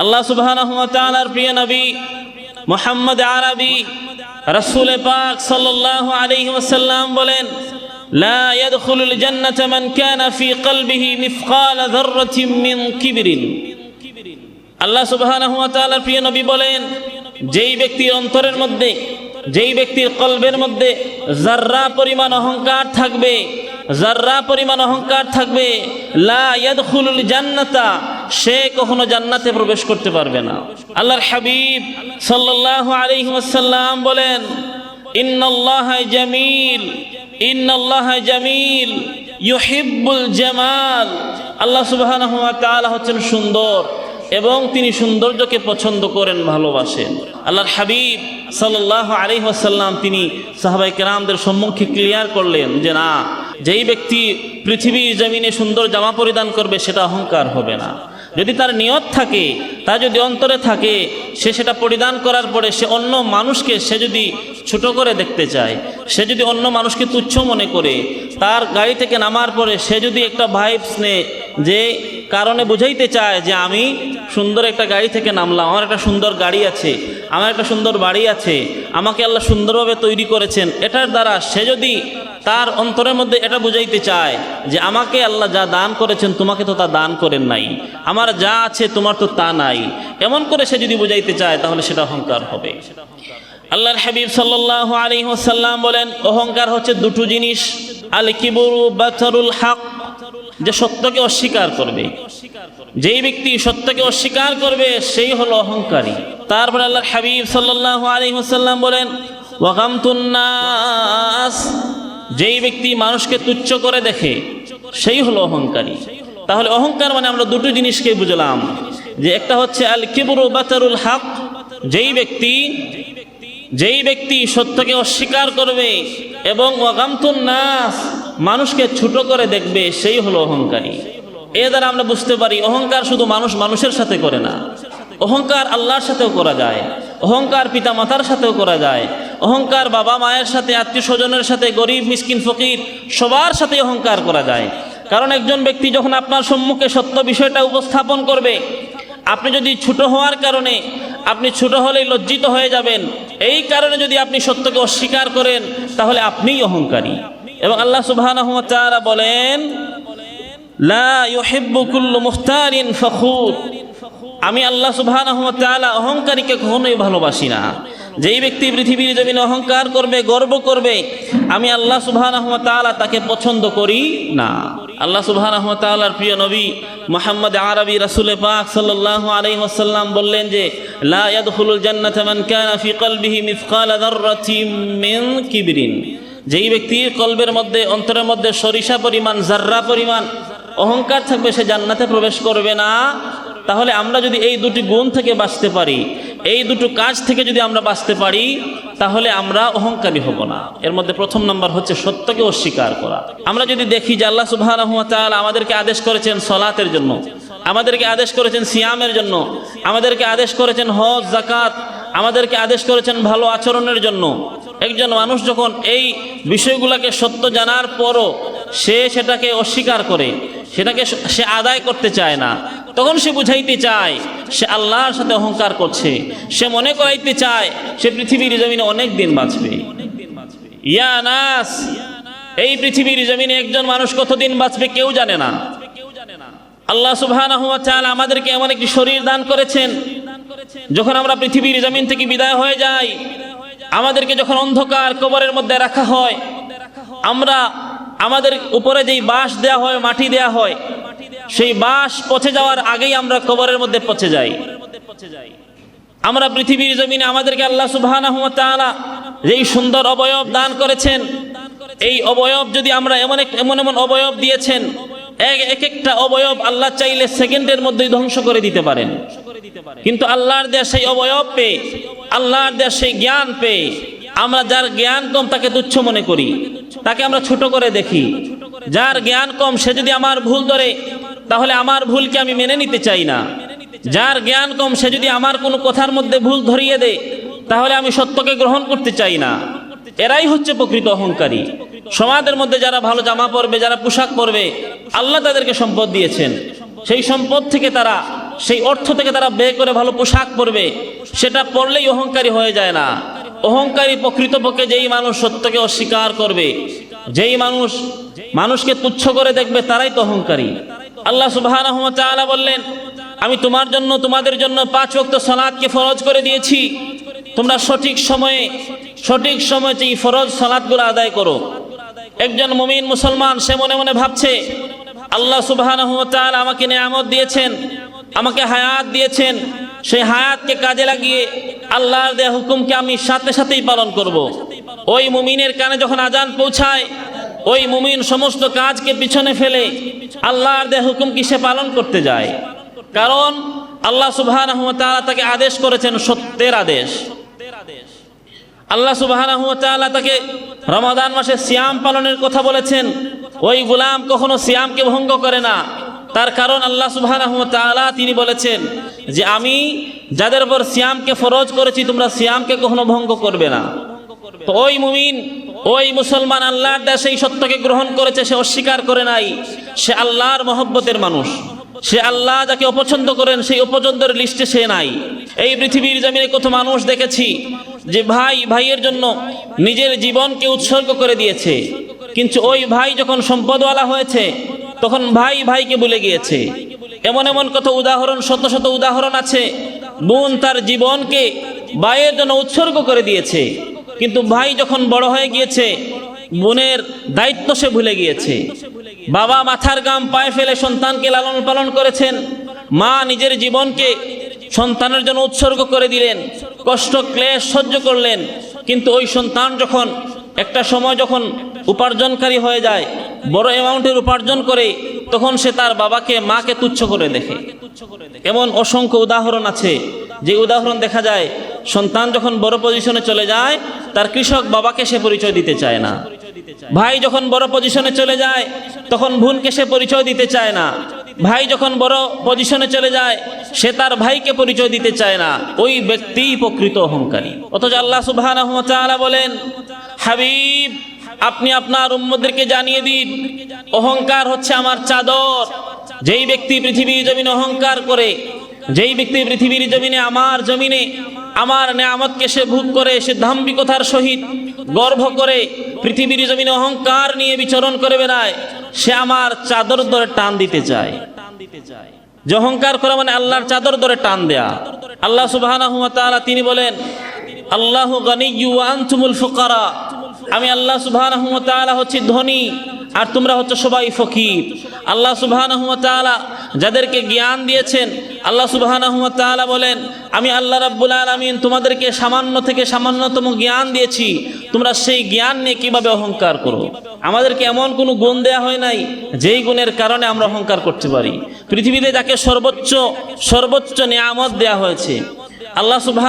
আল্লাহ তাআলার প্রিয় নবী মুহাম্মদ আরবি রাসূল পাক সাল্লাল্লাহু আলাইহি ওয়াসাল্লাম বলেন, লা ইয়াদখুলুল জান্নাতা মান কানা ফি কলবিহি মিসকালা যাররাতিন মিন কিবরিন। আল্লাহ সুবহানাহু ওয়া তাআলার বলেন, যেই ব্যক্তির অন্তরের মধ্যে, যেই ব্যক্তির কলবের মধ্যে জাররা পরিমাণ অহংকার থাকবে জাররা পরিমাণ অহংকার থাকবে, লা ইয়াদখুলুল জান্নাতা সে কখনো জান্নাতে প্রবেশ করতে পারবে না। আল্লাহর হাবিব সাল্লাল্লাহু আলাইহি ওয়াসাল্লাম বলেন, ইন্নাল্লাহ জামিল ইন্নাল্লাহ জামিল, ইউহিব্বুল জামাল। আল্লাহ তাআলা হচ্ছেন সুন্দর এবং তিনি সৌন্দর্যকে পছন্দ করেন, ভালোবাসেন। আল্লাহর হাবিব সাল্লাহ আলী আসাল্লাম তিনি সাহাবাই কেরামদের সম্মুখে ক্লিয়ার করলেন যে না, যেই ব্যক্তি পৃথিবীর জমিনে সুন্দর জামা পরিধান করবে, সেটা অহংকার হবে না। যদি তার নিয়ত থাকে, তা যদি অন্তরে থাকে, সে সেটা পরিধান করার পরে সে অন্য মানুষকে সে যদি ছোট করে দেখতে চায়, সে যদি অন্য মানুষকে তুচ্ছ মনে করে, তার গাড়ি থেকে নামার পরে সে যদি একটা ভাইবস নে, যে কারণে বুঝাইতে চায় যে আমি সুন্দর একটা গাড়ি থেকে নামলাম, আমার একটা সুন্দর গাড়ি আছে, আমার একটা সুন্দর বাড়ি আছে, আমাকে আল্লাহ সুন্দরভাবে তৈরি করেছেন, এটার দ্বারা সে যদি তার অন্তরের মধ্যে এটা বুঝাইতে চায় যে আমাকে আল্লাহ যা দান করেছেন, তোমাকে তো তা দান করেন নাই। আমার যা আছে, তোমার তো তা নাই। এমন করে সে যদি বুঝাইতে চায়, তাহলে সেটা অহংকার হবে। আল্লাহর হাবিব সাল্লাহ আলী ওসাল্লাম বলেন, অহংকার হচ্ছে দুটো জিনিস। আল কিবরু বাচারুল হক, যে সত্যকে অস্বীকার করবে। যেই ব্যক্তি সত্যকে অস্বীকার করবে, সেই হলো অহংকারী। তারপরে আল্লাহর হাবিব সাল্লাহ আলী ওসাল্লাম বলেন ওয়াকামতুন্নাস যেই ব্যক্তি মানুষকে তুচ্ছ করে দেখে, সেই হলো অহংকারী। তাহলে অহংকার মানে আমরা দুটো জিনিসকে বুঝলাম। যে একটা হচ্ছে আল কিবরু বাতারুল হক, যেই ব্যক্তি যেই ব্যক্তি সত্যকে অস্বীকার করবে এবং ওয়াগামতুন নাস, মানুষকে ছোট করে দেখবে, সেই হলো অহংকারী। এ দ্বারা আমরা বুঝতে পারি অহংকার শুধু মানুষ মানুষের সাথে করে না। অহংকার আল্লাহর সাথেও করা যায়। অহংকার পিতা মাতার সাথেও করা যায়। অহংকার বাবা মায়ের সাথে, আত্মীয় স্বজনের সাথে, গরিব, মিসকিন, ফকির, সবার সাথে অহংকার করা যায়। কারণ একজন ব্যক্তি যখন আপনার সম্মুখে সত্য বিষয়টা উপস্থাপন করবে, আপনি যদি ছোট হওয়ার কারণে আপনি ছোট হলেই লজ্জিত হয়ে যাবেন, এই কারণে যদি আপনি সত্যকে অস্বীকার করেন, তাহলে আপনিই অহংকারী। এবং আল্লাহ তাআলা বলেন আমি আল্লাহ ওয়া অহংকারীকে কখনোই ভালোবাসি না। যেই ব্যক্তি পৃথিবীর জমিনে অহংকার করবে, গর্ব করবে, আমি আল্লাহ সুবহানাহু ওয়া তাআলা তাকে পছন্দ করি না। আল্লাহ সুবহানাহু ওয়া তাআলার প্রিয় নবী মুহাম্মদ আরবি রাসূল পাক সাল্লাল্লাহু আলাইহি ওয়াসাল্লাম বললেন যে, লা ইয়াদখুলুল জান্নাতা মিন কিবরিন। যেই ব্যক্তির কলবের মধ্যে, অন্তরের মধ্যে সরিষা পরিমাণ, জাররা পরিমাণ, অহংকার থাকবে, সে জান্নাতে প্রবেশ করবে না। তাহলে আমরা যদি এই দুটি গুণ থেকে বাঁচতে পারি এই দুটো কাজ থেকে যদি আমরা বাঁচতে পারি, তাহলে আমরা অহংকারী হব না। এর মধ্যে প্রথম নম্বর হচ্ছে সত্যকে অস্বীকার করা। আমরা যদি দেখি যে আল্লাহ তাআলা আমাদেরকে আদেশ করেছেন সলাতের জন্য, আমাদেরকে আদেশ করেছেন সিয়ামের জন্য, আমাদেরকে আদেশ করেছেন হজ জাকাত আমাদেরকে আদেশ করেছেন ভালো আচরণের জন্য। একজন মানুষ যখন এই বিষয়গুলোকে সত্য জানার পরও সে সেটাকে অস্বীকার করে, সেটাকে সে আদায় করতে চায় না, তখন সে বুঝাইতে চায় সে আল্লাহর সাথে অহংকার করছে। সে মনে করাইতে চায়, সে পৃথিবীর জমিনে অনেক দিন বাঁচবে। ইয়া নাস, এই পৃথিবীর জমিনে একজন মানুষ কতদিন বাঁচবে কেউ জানে না। আল্লাহ তাআলা আমাদেরকে এমন একটি শরীর দান করেছেন, যখন আমরা পৃথিবীর জমিন থেকে বিদায় হয়ে যাই, আমাদেরকে যখন অন্ধকার কবরের মধ্যে রাখা হয়, আমরা আমাদের উপরে যেই বাঁশ দেয়া হয়, মাটি দেয়া হয় সেই বাস পচে যাওয়ার আগেই আমরা কবরের মধ্যে পচে যাই। আমরা পৃথিবীর জমিনে আমাদেরকে আল্লাহ তাআলা যেই সুন্দর অবয়ব দান করেছেন, এই অবয়ব যদি আমরা এমন এমন এমন অবয়ব দিয়েছেন এক একটা অবয়ব আল্লাহ চাইলে সেকেন্ডের মধ্যেই ধ্বংস করে দিতে পারেন। কিন্তু আল্লাহর দেয়া সেই অবয়ব পেয়ে, আল্লাহর দেয়া সেই জ্ঞান পেয়ে আমরা যার জ্ঞান কম তাকে তুচ্ছ মনে করি। তাকে আমরা ছোট করে দেখি। যার জ্ঞান কম, সে যদি আমার ভুল ধরে তাহলে আমার ভুলকে আমি মেনে নিতে চাই না। যার জ্ঞান কম, সে যদি আমার কোনো কথার মধ্যে ভুল ধরিয়ে দেয়, তাহলে আমি সত্যকে গ্রহণ করতে চাই না। এরাই হচ্ছে প্রকৃত অহংকারী। সমাজের মধ্যে যারা ভালো জামা পরবে, যারা পোশাক পরবে, আল্লাহ তাদেরকে সম্পদ দিয়েছেন। সেই সম্পদ থেকে তারা, সেই অর্থ থেকে তারা ব্যয় করে ভালো পোশাক পরবে, সেটা পরলেই অহংকারী হয়ে যায় না। অহংকারী প্রকৃতপক্ষে যেই মানুষ সত্যকে অস্বীকার করবে, যেই মানুষ মানুষকে তুচ্ছ করে দেখবে, তারাই তো অহংকারী। আল্লাহ সুবাহ বললেন, আমি তোমার জন্য, তোমাদের জন্য পাঁচ ওয়াক্ত সলাদকে ফরজ করে দিয়েছি। তোমরা সঠিক সময়ে সঠিক সময়ে এই ফরজ সলাদগুলো আদায় করো। একজন মুমিন মুসলমান, সে মনে মনে ভাবছে, আল্লাহ সুবাহ আমাকে নিয়ামত দিয়েছেন, আমাকে হায়াত দিয়েছেন। সেই হায়াতকে কাজে লাগিয়ে আল্লাহর দেয়া হুকুমকে আমি সাথে সাথেই পালন করব। ওই মুমিনের কানে যখন আজান পৌঁছায় ওই মুমিন সমস্ত কাজকে পিছনে ফেলে আল্লাহর দেয়া হুকুম কি সে পালন করতে যায়? কারণ আল্লাহ সুবাহ তাকে আদেশ করেছেন সত্যের আদেশ। আল্লাহ সুবাহ তাকে রমাদান মাসে সিয়াম পালনের কথা বলেছেন। ওই গুলাম কখনো সিয়ামকে ভঙ্গ করে না। তার কারণ আল্লাহ সুবাহ তিনি বলেছেন যে আমি যাদের উপর সিয়ামকে ফরজ করেছি, তোমরা সিয়ামকে কখনো ভঙ্গ করবে না। তো ওই মুমিন ওই মুসলমান আল্লাহর দেশে এই সত্যকে গ্রহণ করেছে, সে অস্বীকার করে নাই। সে আল্লাহর মহব্বতের মানুষ। সে আল্লাহ যাকে অপছন্দ করেন, সেই অপছন্দের লিস্টে সে নাই। এই পৃথিবীর জমিনে কত মানুষ দেখেছি যে ভাই, ভাইয়ের জন্য নিজের জীবনকে উৎসর্গ করে দিয়েছে। কিন্তু ওই ভাই যখন সম্পদওয়ালা হয়েছে, তখন ভাই ভাইকে ভুলে গিয়েছে। এমন এমন কত উদাহরণ, শত শত উদাহরণ আছে। বোন তার জীবনকে ভাইয়ের জন্য উৎসর্গ করে দিয়েছে। কিন্তু ভাই যখন বড় হয়ে গিয়েছে, বোনের দায়িত্ব সে ভুলে গিয়েছে। বাবা মাথার গাম পায়ে ফেলে সন্তানকে লালন পালন করেছেন। মা নিজের জীবনকে সন্তানের জন্য উৎসর্গ করে দিলেন। কষ্ট, ক্লেশ সহ্য করলেন। কিন্তু ওই সন্তান যখন একটা সময় যখন উপার্জনকারী হয়ে যায়, বড় অ্যামাউন্টের উপার্জন করে, তখন সে তার বাবাকে, মাকে তুচ্ছ করে দেখে। এমন অসংখ্য উদাহরণ আছে, যে উদাহরণ দেখা যায়, সন্তান যখন বড় পজিশনে চলে যায়, তার কৃষক বাবাকে সে পরিচয় দিতে চায় না। ভাই যখন বড় পজিশনে চলে যায়, তখন বোনকে সে পরিচয় দিতে চায় না। ভাই যখন বড় পজিশনে চলে যায়, সে তার ভাইকে পরিচয় দিতে চায় না। ওই ব্যক্তি প্রকৃত অহংকারী। অথচ আল্লাহ সুবাহ বলেন, হাবিব, আপনি আপনার উম্মদেরকে জানিয়ে দিন, অহংকার হচ্ছে আমার চাদর। যেই ব্যক্তি পৃথিবীর জমিনে অহংকার করে, যেই ব্যক্তি পৃথিবীর জমিনে আমার জমিনে আমার নেয়ামতকে সে ভোগ করে, সে ধাম্বিকতার সহিত গর্ব করে, পৃথিবীর জমিনে অহংকার নিয়ে বিচরণ করে বেড়ায় সে আমার চাদর ধরে টান দিতে চায়। যে অহংকার করা মানে আল্লাহর চাদর ধরে টান দেয়া। আল্লাহ সুবাহ তিনি বলেন, আল্লাহ আনতুমুল ফুকারা। আমি আল্লাহ সুবাহ হচ্ছি ধনী, আর তোমরা হচ্ছে সবাই ফকির। আল্লাহ সুবাহ যাদেরকে জ্ঞান দিয়েছেন, আল্লাহ সুবাহ বলেন, আমি আল্লাহ রাব্বুল আলমিন তোমাদেরকে সামান্য থেকে সামান্যতম জ্ঞান দিয়েছি। তোমরা সেই জ্ঞান নিয়ে কীভাবে অহংকার করো? আমাদেরকে এমন কোনো গুণ দেয়া হয় নাই, যেই গুণের কারণে আমরা অহংকার করতে পারি। পৃথিবীতে যাকে সর্বোচ্চ সর্বোচ্চ নিয়ামত দেয়া হয়েছে, আল্লাহ সুবাহ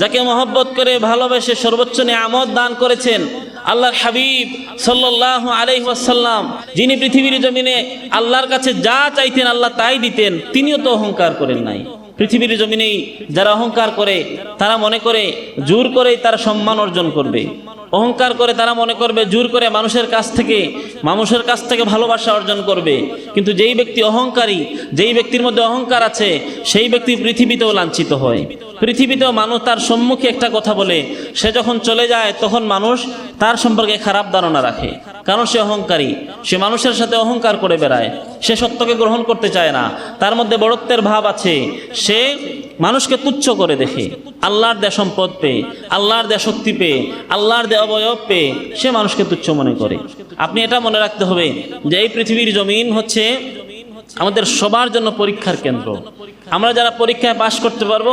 যাকে মহব্বত করে ভালোবেসে সর্বোচ্চ নিয়ামত দান করেছেন আল্লাহর হাবিব সাল্লাহ আলাই সাল্লাম যিনি পৃথিবীর জমিনে আল্লাহর কাছে যা চাইতেন আল্লাহ তাই দিতেন, তিনিও তো অহংকার করেন নাই। পৃথিবীর জমিনেই যারা অহংকার করে, তারা মনে করে জোর করেই তারা সম্মান অর্জন করবে। অহংকার করে তারা মনে করবে, জোর করে মানুষের কাছ থেকে, মানুষের কাছ থেকে ভালোবাসা অর্জন করবে। কিন্তু যেই ব্যক্তি অহংকারী, যেই ব্যক্তির মধ্যে অহংকার আছে, সেই ব্যক্তি পৃথিবীতেও লাঞ্ছিত হয়। পৃথিবীতেও মানুষ তার সম্মুখে একটা কথা বলে, সে যখন চলে যায়, তখন মানুষ তার সম্পর্কে খারাপ ধারণা রাখে। কারণ সে অহংকারী, সে মানুষের সাথে অহংকার করে বেড়ায়। সে সত্যকে গ্রহণ করতে চায় না। তার মধ্যে বড়ত্বের ভাব আছে। সে মানুষকে তুচ্ছ করে দেখে। আল্লাহর দেয় সম্পদ পেয়ে, আল্লাহর দেয় শক্তি পেয়ে, আল্লাহর দেয় অবয়ব পেয়ে সে মানুষকে তুচ্ছ মনে করে। আপনি এটা মনে রাখতে হবে যে এই পৃথিবীর জমিন হচ্ছে আমাদের সবার জন্য পরীক্ষার কেন্দ্র। আমরা যারা পরীক্ষায় পাশ করতে পারব,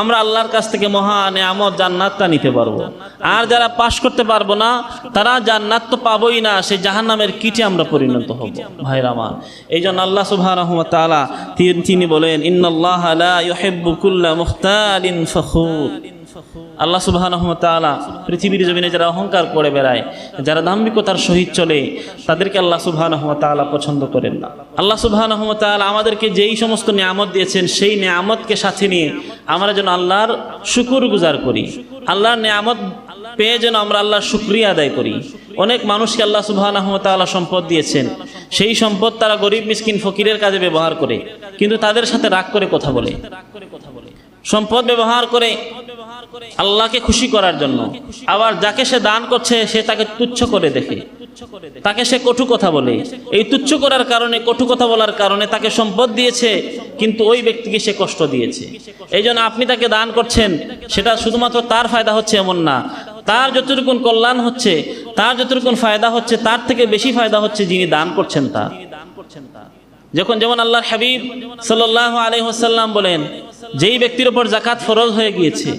আমরা আল্লাহর কাছ থেকে মহান আমদ জান্নাতটা নিতে পারব। আর যারা পাশ করতে পারব না, তারা জান্নাত তো পাবোই না সেই জাহান্নামের কিটে আমরা পরিণত হব। ভাইর আমার এই জন্য আল্লাহ সুবাহ তালা তিনি বলেন ইন্নআল্লাহ মুখতালিন ফখুর। আল্লাহ সুবাহ পৃথিবীর জমিনে যারা অহংকার করে বেড়ায়, যারা দাম্ভিকতার সহিত চলে, তাদেরকে আল্লাহ সুবাহ পছন্দ করেন না। আল্লাহ সুবাহ আমাদেরকে যেই সমস্ত নিয়ামত দিয়েছেন, সেই নিয়ামতকে সাথে নিয়ে আমরা যেন আল্লাহর শুকুর গুজার করি। আল্লাহর নিয়ামত পেয়ে যেন আমরা আল্লাহর শুক্রিয়া আদায় করি। অনেক মানুষকে আল্লাহ সুবাহ সম্পদ দিয়েছেন। সেই সম্পদ তারা গরিব, মিসকিন, ফকিরের কাজে ব্যবহার করে, কিন্তু তাদের সাথে রাগ করে কথা বলে। সম্পদ ব্যবহার করে আল্লাহকে খুশি করার জন্য। আবার যাকে সে দান করছে, সে তাকে তুচ্ছ করে দেখে। তাকে সে কটু কথা বলে। এই তুচ্ছ করার কারণে, কটু কথা বলার কারণে তাকে সম্পদ দিয়েছে, কিন্তু ওই ব্যক্তিকে সে কষ্ট দিয়েছে। এই আপনি তাকে দান করছেন, সেটা শুধুমাত্র তার ফায়দা হচ্ছে এমন না। তার যতটুকুন কল্যাণ হচ্ছে, তার যতটুকুন ফায়দা হচ্ছে, তার থেকে বেশি ফায়দা হচ্ছে যিনি দান করছেন তা। যখন যেমন আল্লাহর হাবিব সাল্লাহ আলহিহাসাল্লাম বলেন, যেই ব্যক্তির ওপর জাকাত ফরজ হয়ে গিয়েছে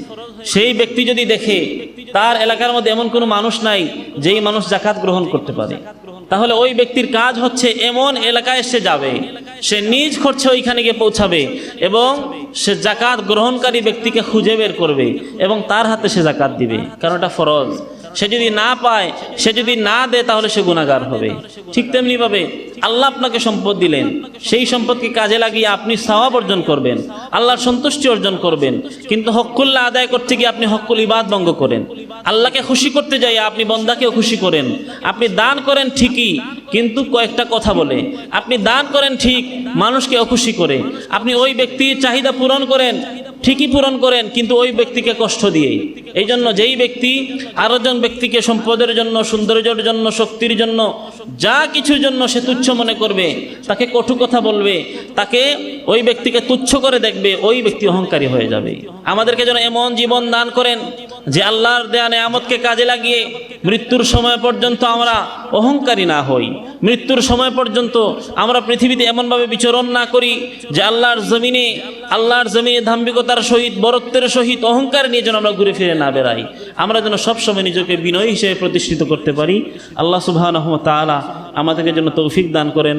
সেই ব্যক্তি যদি দেখে তার এলাকার মধ্যে এমন কোনো মানুষ নাই যেই মানুষ জাকাত গ্রহণ করতে পারে, তাহলে ওই ব্যক্তির কাজ হচ্ছে এমন এলাকায় সে যাবে, সে নিজ খরচে ওইখানে গিয়ে পৌঁছাবে এবং সে জাকাত গ্রহণকারী ব্যক্তিকে খুঁজে বের করবে এবং তার হাতে সে জাকাত দিবে, কারণ এটা ফরজ। সে যদি না পায়, সে যদি না দেয়, তাহলে সে গুণাগার হবে। ঠিক তেমনি ভাবে আল্লাহ আপনাকে সম্পদ দিলেন। সেই সম্পদকে কাজে লাগিয়ে আপনি সওয়াব অর্জন করবেন, আল্লাহর সন্তুষ্টি অর্জন করবেন। কিন্তু হকুল্লা আদায় করতে গিয়ে আপনি হকুল ইবাদ ভঙ্গ করেন। আল্লাহকে খুশি করতে যাই, আপনি বন্দাকেও খুশি করেন। আপনি দান করেন ঠিকই, কিন্তু কয়েকটা কথা বলে। আপনি দান করেন ঠিক মানুষকে অখুশি করে। আপনি ওই ব্যক্তির চাহিদা পূরণ করেন, ঠিকই পূরণ করেন, কিন্তু ওই ব্যক্তিকে কষ্ট দিয়ে। এই জন্য যেই ব্যক্তি আরও জন ব্যক্তিকে সম্পদের জন্য, সৌন্দর্যের জন্য, শক্তির জন্য, যা কিছুর জন্য সে তুচ্ছ মনে করবে, তাকে কটু কথা বলবে, তাকে ওই ব্যক্তিকে তুচ্ছ করে দেখবে, ওই ব্যক্তি অহংকারী হয়ে যাবে। আমাদেরকে যেন এমন জীবন দান করেন যে আল্লাহর দেয়া নেয়ামতকে কাজে লাগিয়ে মৃত্যুর সময় পর্যন্ত আমরা অহংকারী না হই। মৃত্যুর সময় পর্যন্ত আমরা পৃথিবীতে এমনভাবে বিচরণ না করি যে আল্লাহর জমিনে আল্লাহর জমিনে ধাম্বিকতার সহিত, বরত্বের সহিত অহংকার নিয়ে যেন আমরা ঘুরে ফিরে না বেড়াই। আমরা যেন সবসময় নিজেকে বিনয়ী হিসেবে প্রতিষ্ঠিত করতে পারি। আল্লাহ সুবাহ তাআলা আমাদেরকে যেন তৌফিক দান করেন।